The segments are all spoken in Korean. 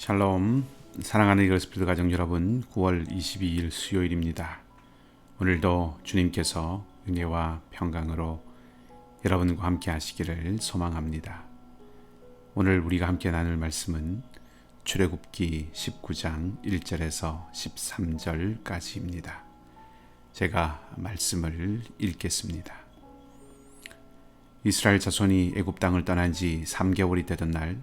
샬롬 사랑하는 이글스피드 가정 여러분 9월 22일 수요일입니다. 오늘도 주님께서 은혜와 평강으로 여러분과 함께 하시기를 소망합니다. 오늘 우리가 함께 나눌 말씀은 출애굽기 19장 1절에서 13절까지입니다. 제가 말씀을 읽겠습니다. 이스라엘 자손이 애굽 땅을 떠난 지 3개월이 되던 날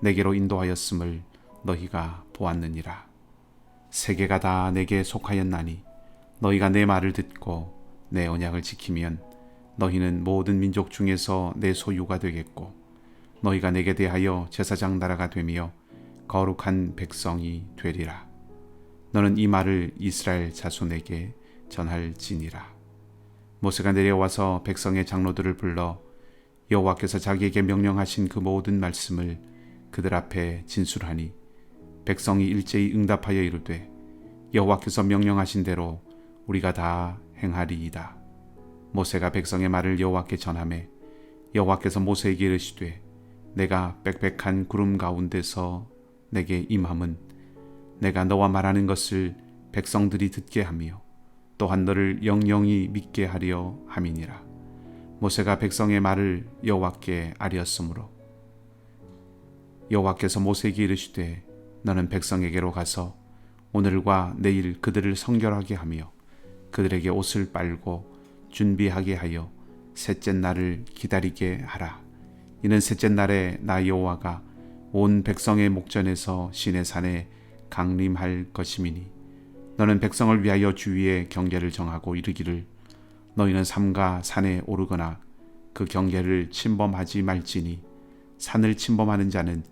내게로 인도하였음을 너희가 보았느니라. 세계가 다 내게 속하였나니 너희가 내 말을 듣고 내 언약을 지키면 너희는 모든 민족 중에서 내 소유가 되겠고 너희가 내게 대하여 제사장 나라가 되며 거룩한 백성이 되리라. 너는 이 말을 이스라엘 자손에게 전할지니라. 모세가 내려와서 백성의 장로들을 불러 여호와께서 자기에게 명령하신 그 모든 말씀을 그들 앞에 진술하니 백성이 일제히 응답하여 이르되 여호와께서 명령하신 대로 우리가 다 행하리이다. 모세가 백성의 말을 여호와께 전하매 여호와께서 모세에게 이르시되 내가 빽빽한 구름 가운데서 내게 임함은 내가 너와 말하는 것을 백성들이 듣게 하며 또한 너를 영영히 믿게 하려 함이니라. 모세가 백성의 말을 여호와께 아뢰었으므로 여호와께서 모세에게 이르시되 너는 백성에게로 가서 오늘과 내일 그들을 성결하게 하며 그들에게 옷을 빨고 준비하게 하여 셋째 날을 기다리게 하라. 이는 셋째 날에 나 여호와가 온 백성의 목전에서 시내 산에 강림할 것임이니 너는 백성을 위하여 주위에 경계를 정하고 이르기를 너희는 삼가 산에 오르거나 그 경계를 침범하지 말지니 산을 침범하는 자는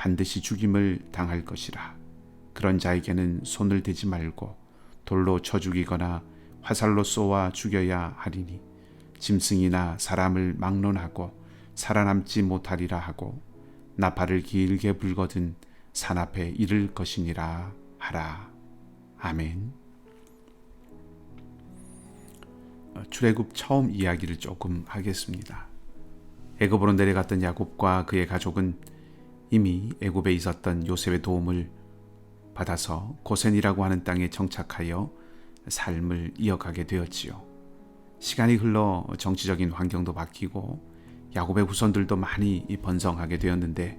반드시 죽임을 당할 것이라. 그런 자에게는 손을 대지 말고 돌로 쳐 죽이거나 화살로 쏘아 죽여야 하리니 짐승이나 사람을 막론하고 살아남지 못하리라 하고 나팔을 길게 불거든 산 앞에 이를 것이니라 하라. 아멘. 어, 출애굽 처음 이야기를 조금 하겠습니다. 애굽으로 내려갔던 야곱과 그의 가족은 이미 애굽에 있었던 요셉의 도움을 받아서 고센이라고 하는 땅에 정착하여 삶을 이어가게 되었지요. 시간이 흘러 정치적인 환경도 바뀌고 야곱의 후손들도 많이 번성하게 되었는데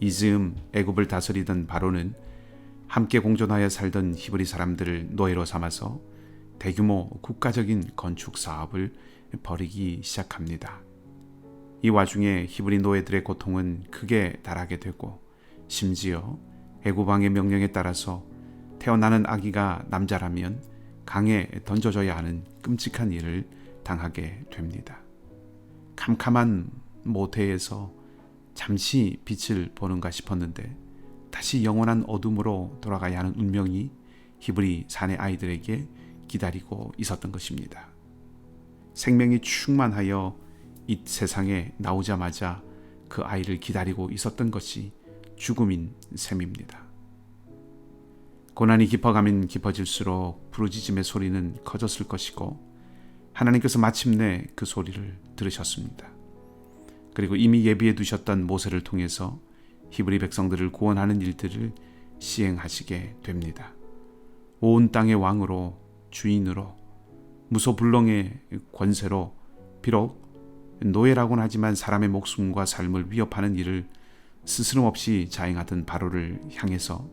이즈음 애굽을 다스리던 바로는 함께 공존하여 살던 히브리 사람들을 노예로 삼아서 대규모 국가적인 건축 사업을 벌이기 시작합니다. 이 와중에 히브리 노예들의 고통은 크게 달하게 되고 심지어 애굽왕의 명령에 따라서 태어나는 아기가 남자라면 강에 던져져야 하는 끔찍한 일을 당하게 됩니다. 캄캄한 모태에서 잠시 빛을 보는가 싶었는데 다시 영원한 어둠으로 돌아가야 하는 운명이 히브리 사내 아이들에게 기다리고 있었던 것입니다. 생명이 충만하여 이 세상에 나오자마자 그 아이를 기다리고 있었던 것이 죽음인 셈입니다. 고난이 깊어가면 깊어질수록 부르짖음의 소리는 커졌을 것이고 하나님께서 마침내 그 소리를 들으셨습니다. 그리고 이미 예비해 두셨던 모세를 통해서 히브리 백성들을 구원하는 일들을 시행하시게 됩니다. 온 땅의 왕으로 주인으로 무소불능의 권세로 비록 노예라고는 하지만 사람의 목숨과 삶을 위협하는 일을 스스럼 없이 자행하던 바로를 향해서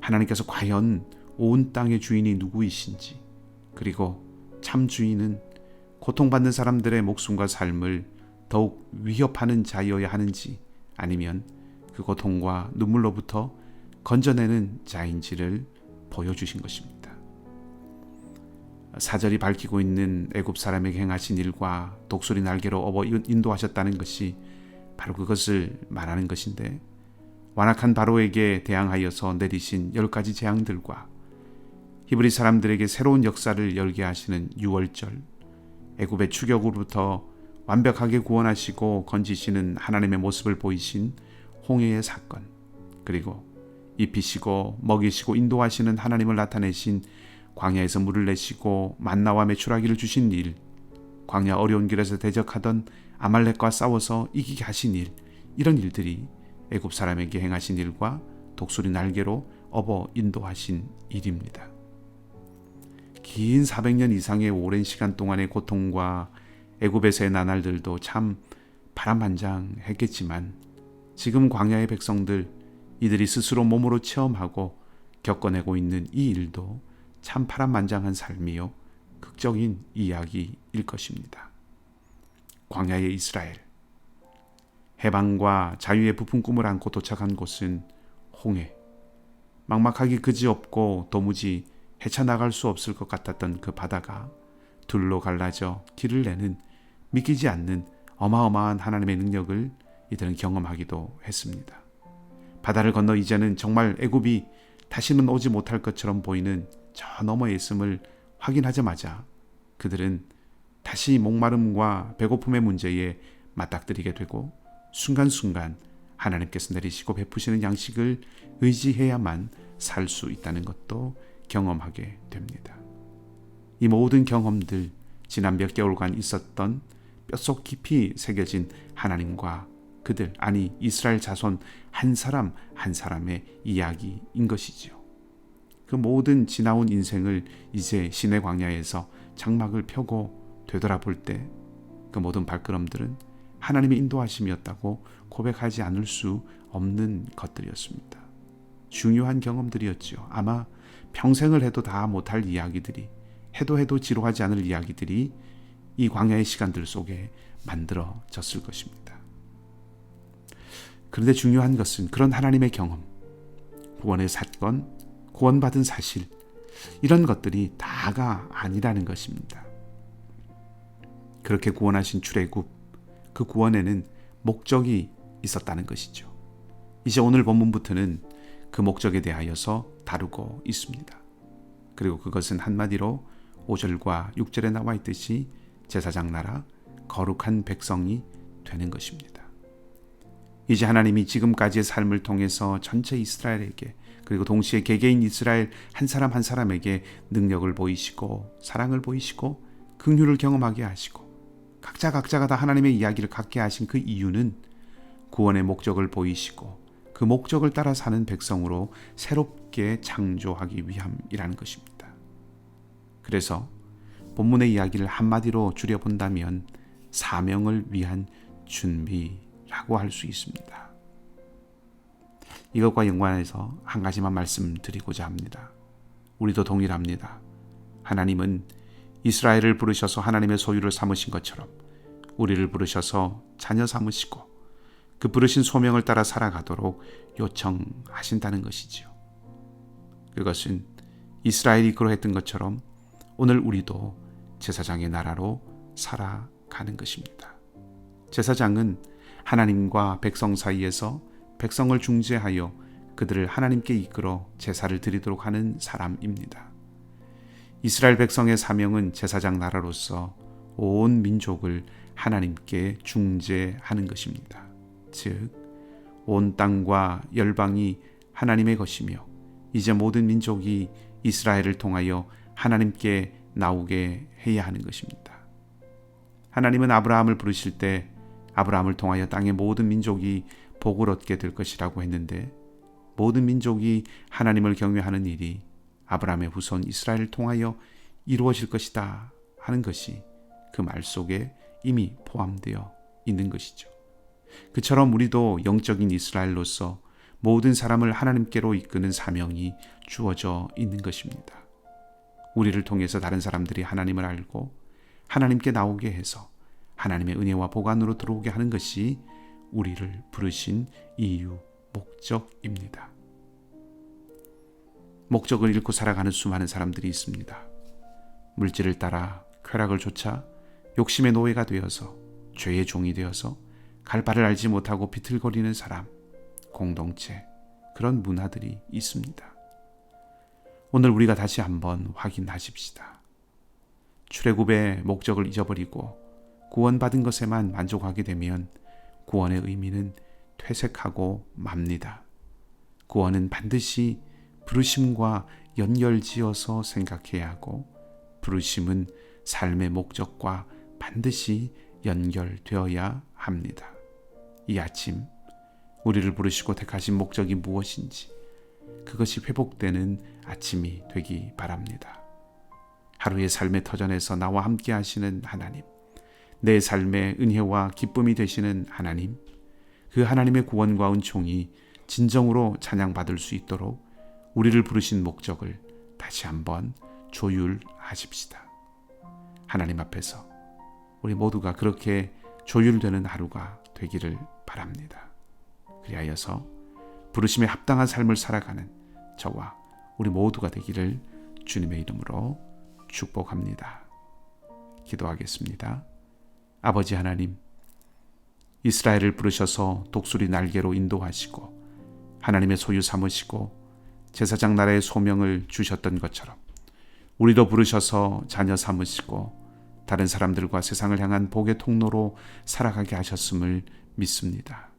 하나님께서 과연 온 땅의 주인이 누구이신지 그리고 참 주인은 고통받는 사람들의 목숨과 삶을 더욱 위협하는 자여야 하는지 아니면 그 고통과 눈물로부터 건져내는 자인지를 보여주신 것입니다. 사절이 밝히고 있는 애굽 사람에게 행하신 일과 독수리 날개로 업어 인도하셨다는 것이 바로 그것을 말하는 것인데 완악한 바로에게 대항하여서 내리신 열 가지 재앙들과 히브리 사람들에게 새로운 역사를 열게 하시는 유월절, 애굽의 추격으로부터 완벽하게 구원하시고 건지시는 하나님의 모습을 보이신 홍해의 사건, 그리고 입히시고 먹이시고 인도하시는 하나님을 나타내신 광야에서 물을 내시고 만나와 메추라기를 주신 일, 광야 어려운 길에서 대적하던 아말렉과 싸워서 이기게 하신 일, 이런 일들이 애굽 사람에게 행하신 일과 독수리 날개로 업어 인도하신 일입니다. 긴 400년 이상의 오랜 시간 동안의 고통과 애굽에서의 나날들도 참 바람반장했겠지만 지금 광야의 백성들 이들이 스스로 몸으로 체험하고 겪어내고 있는 이 일도 참 파란만장한 삶이요 극적인 이야기일 것입니다. 광야의 이스라엘 해방과 자유의 부푼 꿈을 안고 도착한 곳은 홍해 막막하기 그지없고 도무지 헤쳐나갈 수 없을 것 같았던 그 바다가 둘로 갈라져 길을 내는 믿기지 않는 어마어마한 하나님의 능력을 이들은 경험하기도 했습니다. 바다를 건너 이제는 정말 애굽이 다시는 오지 못할 것처럼 보이는 저 너머에 있음을 확인하자마자 그들은 다시 목마름과 배고픔의 문제에 맞닥뜨리게 되고 순간순간 하나님께서 내리시고 베푸시는 양식을 의지해야만 살 수 있다는 것도 경험하게 됩니다. 이 모든 경험들 지난 몇 개월간 있었던 뼛속 깊이 새겨진 하나님과 그들 아니 이스라엘 자손 한 사람 한 사람의 이야기인 것이지요. 그 모든 지나온 인생을 이제 신의 광야에서 장막을 펴고 되돌아볼 때 그 모든 발걸음들은 하나님의 인도하심이었다고 고백하지 않을 수 없는 것들이었습니다. 중요한 경험들이었지요. 아마 평생을 해도 다 못할 이야기들이 해도 해도 지루하지 않을 이야기들이 이 광야의 시간들 속에 만들어졌을 것입니다. 그런데 중요한 것은 그런 하나님의 경험, 구원의 사건, 구원받은 사실, 이런 것들이 다가 아니라는 것입니다. 그렇게 구원하신 출애굽, 그 구원에는 목적이 있었다는 것이죠. 이제 오늘 본문부터는 그 목적에 대하여서 다루고 있습니다. 그리고 그것은 한마디로 5절과 6절에 나와 있듯이 제사장 나라 거룩한 백성이 되는 것입니다. 이제 하나님이 지금까지의 삶을 통해서 전체 이스라엘에게 그리고 동시에 개개인 이스라엘 한 사람 한 사람에게 능력을 보이시고 사랑을 보이시고 긍휼을 경험하게 하시고 각자 각자가 다 하나님의 이야기를 갖게 하신 그 이유는 구원의 목적을 보이시고 그 목적을 따라 사는 백성으로 새롭게 창조하기 위함이라는 것입니다. 그래서 본문의 이야기를 한마디로 줄여본다면 사명을 위한 준비 라고 할 수 있습니다. 이것과 연관해서 한 가지만 말씀드리고자 합니다. 우리도 동일합니다. 하나님은 이스라엘을 부르셔서 하나님의 소유를 삼으신 것처럼 우리를 부르셔서 자녀 삼으시고 그 부르신 소명을 따라 살아가도록 요청하신다는 것이지요. 그것은 이스라엘이 그러했던 것처럼 오늘 우리도 제사장의 나라로 살아가는 것입니다. 제사장은 하나님과 백성 사이에서 백성을 중재하여 그들을 하나님께 이끌어 제사를 드리도록 하는 사람입니다. 이스라엘 백성의 사명은 제사장 나라로서 온 민족을 하나님께 중재하는 것입니다. 즉, 온 땅과 열방이 하나님의 것이며 이제 모든 민족이 이스라엘을 통하여 하나님께 나오게 해야 하는 것입니다. 하나님은 아브라함을 부르실 때 아브라함을 통하여 땅의 모든 민족이 복을 얻게 될 것이라고 했는데 모든 민족이 하나님을 경외하는 일이 아브라함의 후손 이스라엘을 통하여 이루어질 것이다 하는 것이 그 말 속에 이미 포함되어 있는 것이죠. 그처럼 우리도 영적인 이스라엘로서 모든 사람을 하나님께로 이끄는 사명이 주어져 있는 것입니다. 우리를 통해서 다른 사람들이 하나님을 알고 하나님께 나오게 해서 하나님의 은혜와 보관으로 들어오게 하는 것이 우리를 부르신 이유, 목적입니다. 목적을 잃고 살아가는 수많은 사람들이 있습니다. 물질을 따라 쾌락을 쫓아 욕심의 노예가 되어서 죄의 종이 되어서 갈 바를 알지 못하고 비틀거리는 사람, 공동체, 그런 문화들이 있습니다. 오늘 우리가 다시 한번 확인하십시다. 출애굽의 목적을 잊어버리고 구원받은 것에만 만족하게 되면 구원의 의미는 퇴색하고 맙니다. 구원은 반드시 부르심과 연결지어서 생각해야 하고 부르심은 삶의 목적과 반드시 연결되어야 합니다. 이 아침 우리를 부르시고 택하신 목적이 무엇인지 그것이 회복되는 아침이 되기 바랍니다. 하루의 삶의 터전에서 나와 함께 하시는 하나님, 내 삶의 은혜와 기쁨이 되시는 하나님, 그 하나님의 구원과 은총이 진정으로 찬양받을 수 있도록 우리를 부르신 목적을 다시 한번 조율하십시다. 하나님 앞에서 우리 모두가 그렇게 조율되는 하루가 되기를 바랍니다. 그리하여서 부르심에 합당한 삶을 살아가는 저와 우리 모두가 되기를 주님의 이름으로 축복합니다. 기도하겠습니다. 아버지 하나님, 이스라엘을 부르셔서 독수리 날개로 인도하시고 하나님의 소유 삼으시고 제사장 나라의 소명을 주셨던 것처럼 우리도 부르셔서 자녀 삼으시고 다른 사람들과 세상을 향한 복의 통로로 살아가게 하셨음을 믿습니다.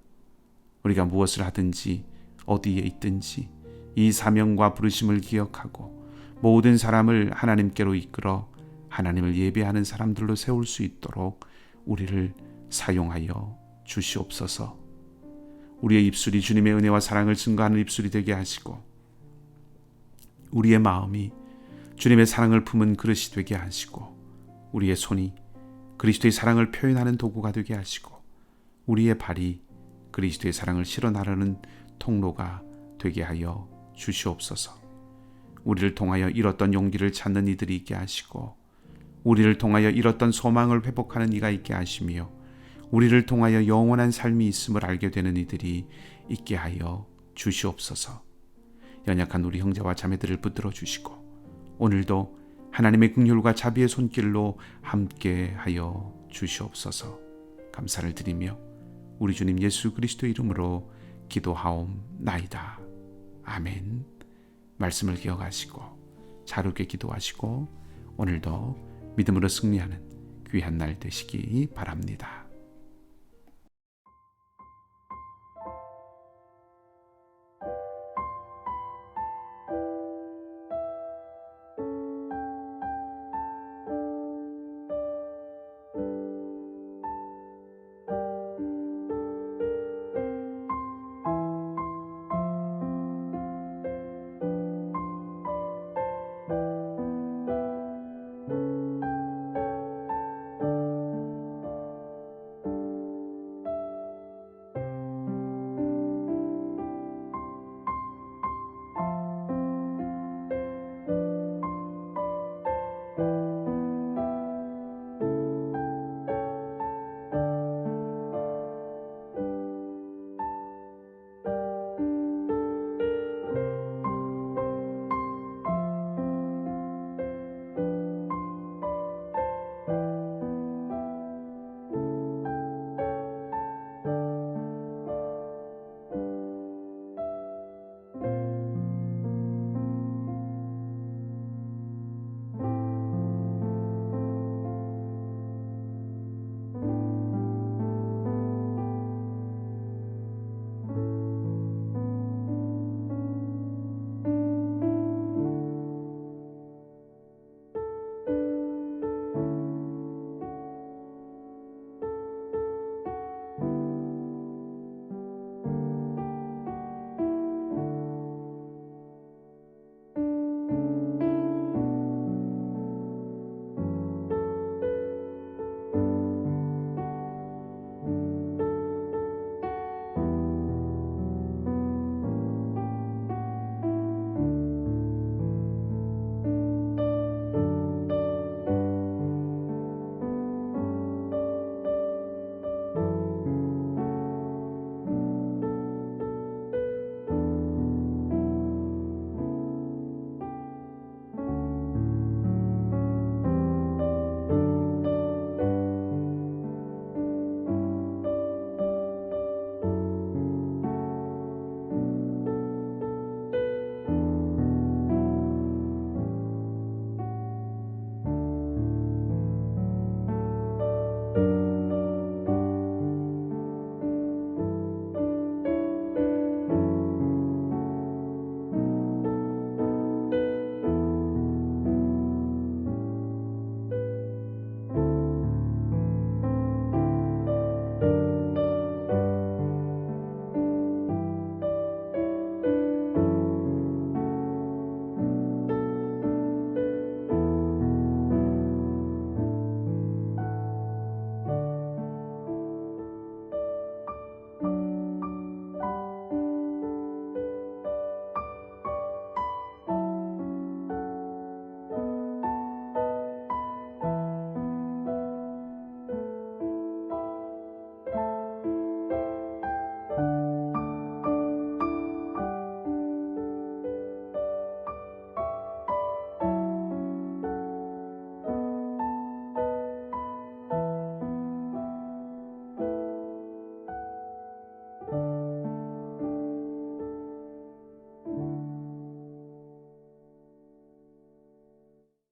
우리가 무엇을 하든지 어디에 있든지 이 사명과 부르심을 기억하고 모든 사람을 하나님께로 이끌어 하나님을 예배하는 사람들로 세울 수 있도록 우리를 사용하여 주시옵소서. 우리의 입술이 주님의 은혜와 사랑을 증거하는 입술이 되게 하시고 우리의 마음이 주님의 사랑을 품은 그릇이 되게 하시고 우리의 손이 그리스도의 사랑을 표현하는 도구가 되게 하시고 우리의 발이 그리스도의 사랑을 실어 나르는 통로가 되게 하여 주시옵소서. 우리를 통하여 잃었던 용기를 찾는 이들이 있게 하시고 우리를 통하여 잃었던 소망을 회복하는 이가 있게 하시며 우리를 통하여 영원한 삶이 있음을 알게 되는 이들이 있게 하여 주시옵소서. 연약한 우리 형제와 자매들을 붙들어 주시고 오늘도 하나님의 긍휼과 자비의 손길로 함께 하여 주시옵소서. 감사를 드리며 우리 주님 예수 그리스도 이름으로 기도하옵나이다. 아멘. 말씀을 기억하시고 자루게 기도하시고 오늘도 믿음으로 승리하는 귀한 날 되시기 바랍니다.